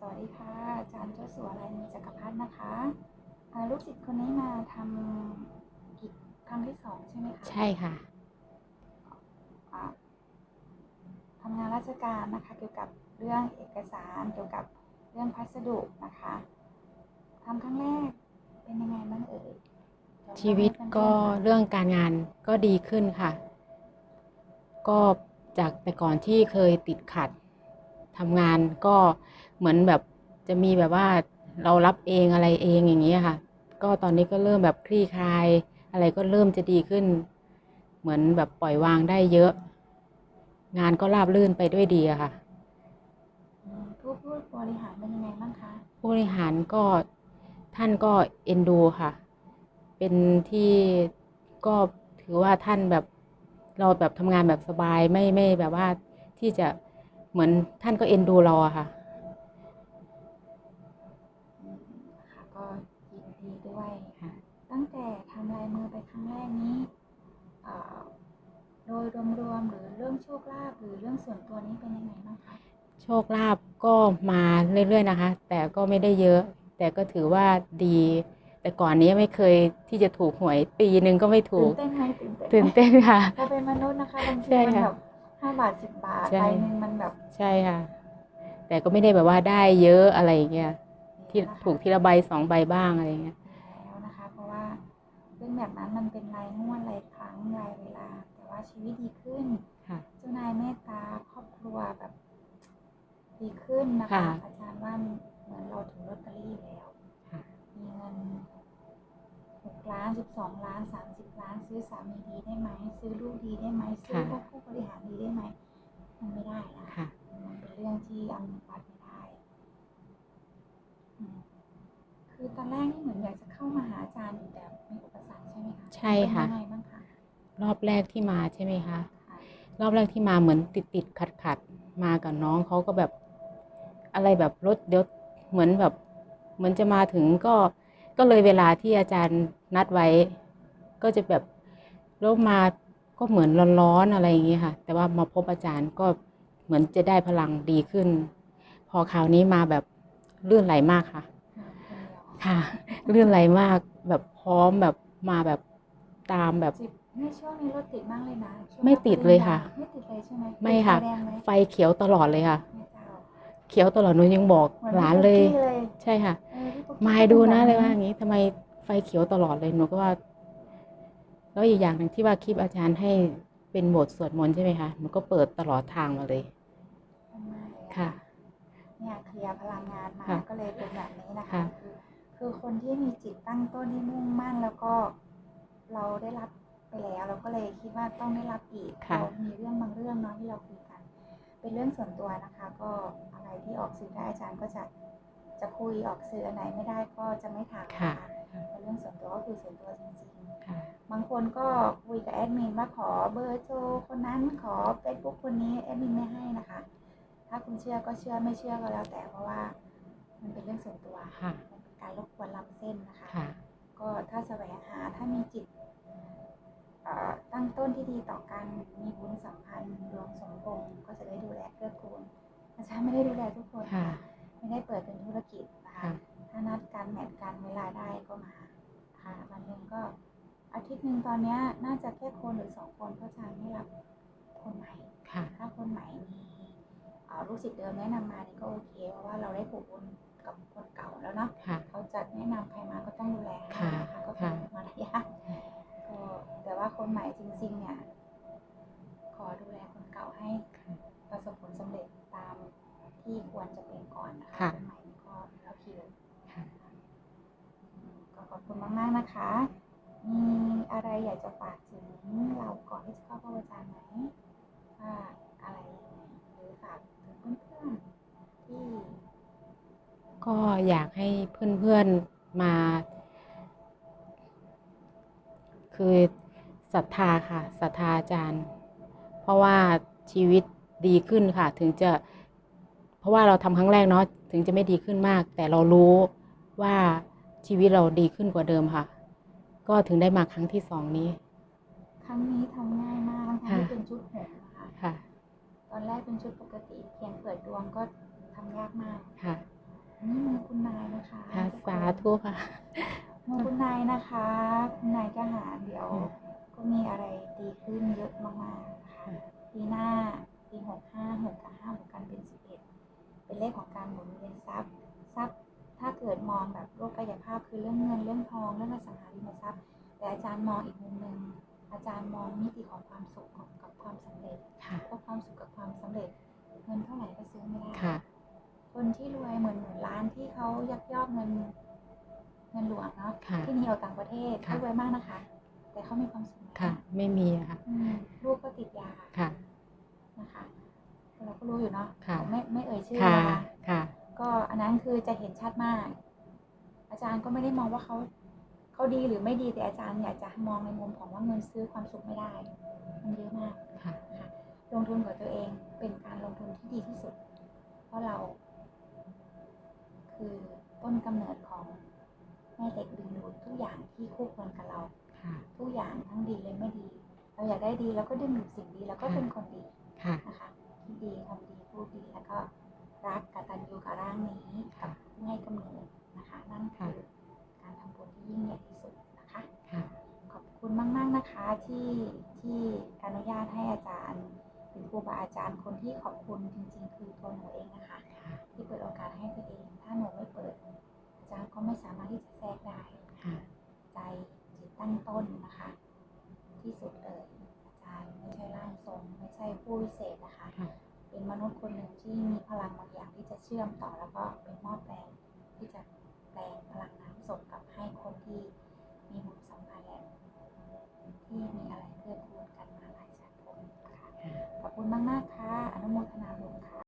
สวัสดีค่ะอาจารย์เจ้าสัวลายมือจักรพัฒน์นะคะอ่าลูกศิษย์คนนี้มาทำกิจครั้งที่สองใช่ไหมคะใช่ค่ะอ่าทำงานราชการนะคะ เกี่ยวกับเรื่องเอกสารเกี่ยวกับเรื่องพัสดุนะคะทำครั้งแรกเป็นยังไงบ้างเอ่ยเดี๋ยชีวิตเล่าให้ก็เพื่อนๆฟังเรื่องการงานก็ดีขึ้นค่ะ ก็จากแต่ก่อนที่เคยติดขัดทำงานก็ เหมือนแบบจะมีแบบว่าเรารับเองอะไรเองอย่างนี้ยค่ะ ก็ตอนนี้ก็เริ่มแบบคลี่คลาย อะไรก็เริ่มจะดีขึ้น เหมือนแบบปล่อยวางได้เยอะ งานก็ราบรื่นไปด้วยดีอะค่ะอืมผู้ผู้บริหารเป็นยังไงบ้างคะผู้บริหารก็ท่านก็เอ็นดูค่ะ เป็นที่ก็ถือว่าท่านแบบเราแบบทำงานแบบสบายไม่ไม่แบบว่าที่จะเหมือนท่านก็เอ็นดูเราอะค่ะ ค่ะตั้งแต่ทำลายมือไปครั้งแรกนี้เอ่อโดยรวมๆหรือเรื่องโชคลาภหรือเรื่องส่วนตัวนี้เป็นยังไงบ้างคะโชคลาภก็มาเรื่อยๆนะคะ แต่ก็ไม่ได้เยอะ แต่ก็ถือว่าดี แต่ก่อนนี้ไม่เคยที่จะถูกหวยปีหนึ่งก็ไม่ถูตื่กนเต้นไหมตื่นเต้นไหมตื่นเต้นค่ะเราเป็นมนุษย์นะคะบางทีใช่มันค่ะแบบห้าบาทสิบบาทใช่ใบหนึ่งมันแบบใช่ค่ะ แต่ก็ไม่ได้แบบว่าได้เยอะอะไรอย่างเงี้ยที่นะคะถูกทีละใบสองใบบ้างอะไรอย่างเงี้ย แล้วนะคะ เพราะว่า เรื่องแบบนั้นมันเป็นรายงวดรายครั้งรายเวลา แต่ว่าชีวิตดีขึ้นค่ะเจ้านายเมตตาครอบครัวแบบ ดีขึ้นนะคะ ค่ะ อาจารย์ว่าเหมือนเราถูกลอตเตอรี่แล้วค่ะ มีเงินหกล้านสิบสองล้านสามสิบล้าน ซื้อสามีดีได้ไหมซื้อลูกดีได้ไหมซื้อพวกผู้บริหารดีได้ไหมมันไม่ได้นะคะค่ะ มันเป็นเรื่องที่อนุมัติไม่ได้อืมคือตอนแรกนี่เหมือนอยากจะเข้ามาหาอาจารย์อยู่แต่มีอุปสรรค ใช่ไหมคะใช่ค่ะ เป็นยังไงบ้างคะรอบแรกที่มาใช่ไหมคะค่ะรอบแรกที่มาเหมือนติดติดขัดขัดๆมากับน้องเขาก็แบบ อะไรแบบรถเดี๋ยวเหมือนแบบ เหมือนจะมาถึงก็ก็เลยเวลาที่อาจารย์นัดไว้ ก็จะแบบแล้วมาก็เหมือนร้อนๆอะไรอย่างเงี้ยค่ะ แต่ว่ามาพบอาจารย์ก็เหมือนจะได้พลังดีขึ้น พอคราวนี้มาแบบลื่นไหลมากค่ะมาคนเดียวค่ะลื่นไหลมากแบบพร้อมแบบมาแบบ ตามแบบจิบในช่วงนี้รถติดมากเลยนะช่วงไม่ติดเลยค่ะ ไม่ติดเลยใช่ไหมไม่ค่ะ ติดฟแดงไหมไฟเขียวตลอดเลยค่ะแม่เจ้าเขียวตลอดหนูยังบอกเหมือนหลานเลย พี่ปุ๊กกี้เลยใช่ค่ะ เออพี่ปุ๊กกี้มายก็ดูเป็นะแบบเลยว่าอย่างนี้ทำไมไฟเขียวตลอดเลยหนูก็ว่า แล้วอีกอย่างหนึ่งที่ว่าคลิปอาจารย์ให้เป็นบทสวดมนต์ใช่ไหมคะหนูก็เปิดตลอดทางมาเลยทำไมอค่ะ เนี่ยเคลียร์พลังงานมาค่ะก็เลยเป็นแบบนี้นะคะ ค่ะ คือคือคนที่มีจิตตั้งต้นที่มุ่งมั่นแล้วก็ เราได้รับไปแล้วเราก็เลยคิดว่าต้องได้รับอีกค่ะเรามีเรื่องบางเรื่องเนาะที่เราคุยกัน เป็นเรื่องส่วนตัวนะคะ ก็อะไรที่ออกสื่อได้อาจารย์ก็จะจะคุยออกสื่ออันไหนไม่ได้ก็จะไม่ถามค่ะนะคะเป็นเรื่องส่วนตัวก็คือส่วนตัวจริงๆค่ะบางคนก็คุยกับแอดมินว่าขอเบอร์โทรคนนั้นขอเฟซบุ๊กคนนี้แอดมินไม่ให้นะคะ ถ้าคุณเชื่อก็เชื่อไม่เชื่อก็แล้วแต่เพราะว่ามันเป็นเรื่องส่วนตัวค่ะมันเป็นการรบกวนล้ำเส้นนะคะค่ะก็ถ้าแสวงหาถ้ามีจิตเอ่อ ตั้งต้นที่ดีต่อกันมีบุญสัมพันธ์ดวงสมพงษ์ก็จะได้ดูแลเกื้อกูลอาจารย์ไม่ได้ดูแลทุกคนค่ะไม่ได้เปิดเป็นธุรกิจนะคะค่ะถ้านัดการแมทกันเวลาได้ก็มาค่ะวันหนึ่งก็อาทิตย์หนึ่งตอนเนี้ยน่าจะแค่คนหรือสองคนเพราะอาจารย์ไม่รับคนใหม่ค่ะถ้าคนใหม่มีเอ่อลูกศิษย์เดิมแนะนำมานี่ก็โอเคเพราะว่าเราได้ผูกบุญกับคนเก่าแล้วเนาะค่ะเขาจะแนะนำใครมาก็ต้องดูแลให้ค่ะ นะคะก็เป็ ค่ะ นมารยาทก็ แต่ว่าคนใหม่จริง ๆ เนี่ย ขอดูแลคนเก่าให้ประสบผลสำเร็จตามที่ควรจะเป็นก่อนนะคะค่ะคนใหม่นี่ก็แล้วคิวค่ะอืมก็ขอบคุณมากๆนะคะ มีอะไรอยากจะฝากถึงเราก่อนที่จะเข้าพบอาจารย์ไหมว่าอะไรยังไงหรือฝากถึงเพื่อนๆที่ ก็อยากให้เพื่อนๆมา คือ ศรัทธาค่ะศรัทธาอาจารย์ เพราะว่าชีวิตดีขึ้นค่ะ ถึงจะ เพราะว่าเราทำครั้งแรกเนาะถึงจะไม่ดีขึ้นมาก แต่เรารู้ว่าชีวิตเราดีขึ้นกว่าเดิมค่ะ ก็ถึงได้มาครั้งที่สองนี้ ครั้งนี้ทำง่ายมากทั้งๆค่ะที่เป็นชุดหงส์นะคะค่ะ ตอนแรกเป็นชุดปกติ เพียงเปิดดวงก็ทำยากมากค่ะพนี่มือคุณนายนะคะค่ะทุกคนสาธุค่ะมือคุณนายนะคะ คุณนายก็หาเดี๋ยว ก็มีอะไรดีขึ้นเย อะมากๆนะคะค่ะปีหน้าปีหกห้าหกกับห้าหกกันเป็นสิบเอ็ดเป็นเลขของการหมุนเวียนทรัพย์ทรัพย์ ถ้าเกิดมองแบบโลกกายภาพคือเรื่องเงินเรื่องทองเรื่องอสังหาริมทรัพย์ แต่อาจารย์มองอีกมุมหนึ่งอาจารย์มองมิติของความสุขของกับความสำเร็จค่ะเพราะความสุขกับความสำเร็จเงินเท่าไหร่ก็ซื้อไม่ได้ค่ะคนที่รวยหมื่นหมื่นล้านที่เขายักยอกเงินเงินหลวงเนาะค่ะที่หนีออกต่างประเทศค่ะเขารวยมากนะคะ แต่เขามีความสุขไหมค่ะ ไม่มีอะค่ะอืมลูกก็ติดยาค่ะ นะคะเราก็รู้อยู่เนาะค่ะ ไม่ไม่เอ่ยชื่อค่ะ นะคะค่ะ ก็อันนั้นคือจะเห็นชัดมาก อาจารย์ก็ไม่ได้มองว่าเขาเขาดีหรือไม่ดีแต่อาจารย์อยากจะมองในมุมของว่าเงินซื้อความสุขไม่ได้มันเยอะมาก ค่ะค่ะลงทุนกับตัวเองเป็นการลงทุนที่ดีที่สุด เพราะเรา คือต้นกำเนิดของแม่เหล็กดึงดูดทุกอย่างที่คู่ควรกับเรา ค่ะ ทุกอย่างทั้งดีและไม่ดี เราอยากได้ดีเราก็ดึงดูดสิ่งดีแล้วก็เป็นคนดีค่ะนะคะคิดดีทำดีพูดดีแล้วก็รักกตัญญูกับร่างนี้กับผู้ให้กำเนิดนะคะ นั่นคือการทำบุญที่ยิ่งใหญ่ที่สุดนะคะค่ะขอบคุณมากๆนะคะที่ที่อนุญาตให้อาจารย์เป็นครูบาอาจารย์คนที่ขอบคุณจริง ๆ คือตัวหนูเองนะคะค่ะที่เปิดโอกาสให้ตัวเอง ถ้าหนูไม่เปิด อาจารย์ก็ไม่สามารถที่จะแทรกได้ ค่ะ ใจจิตตั้งต้นนะคะ ที่สุดเลยอาจารย์ไม่ใช่ร่างทรงไม่ใช่ผู้ วิเศษนะคะค่ะเป็นมนุษย์คนหนึ่งที่มีพลังบางอย่างที่จะเชื่อมต่อแล้วก็เป็นหม้อแปลงที่จะแปลงพลังน้ำส่งกลับให้คนที่มีบุญสัมพันธ์และที่มีอะไรเกื้อกูลกันมาหลายชาติภพนะคะค่ะขอบคุณมากๆค่ะอนุโมทนาบุญ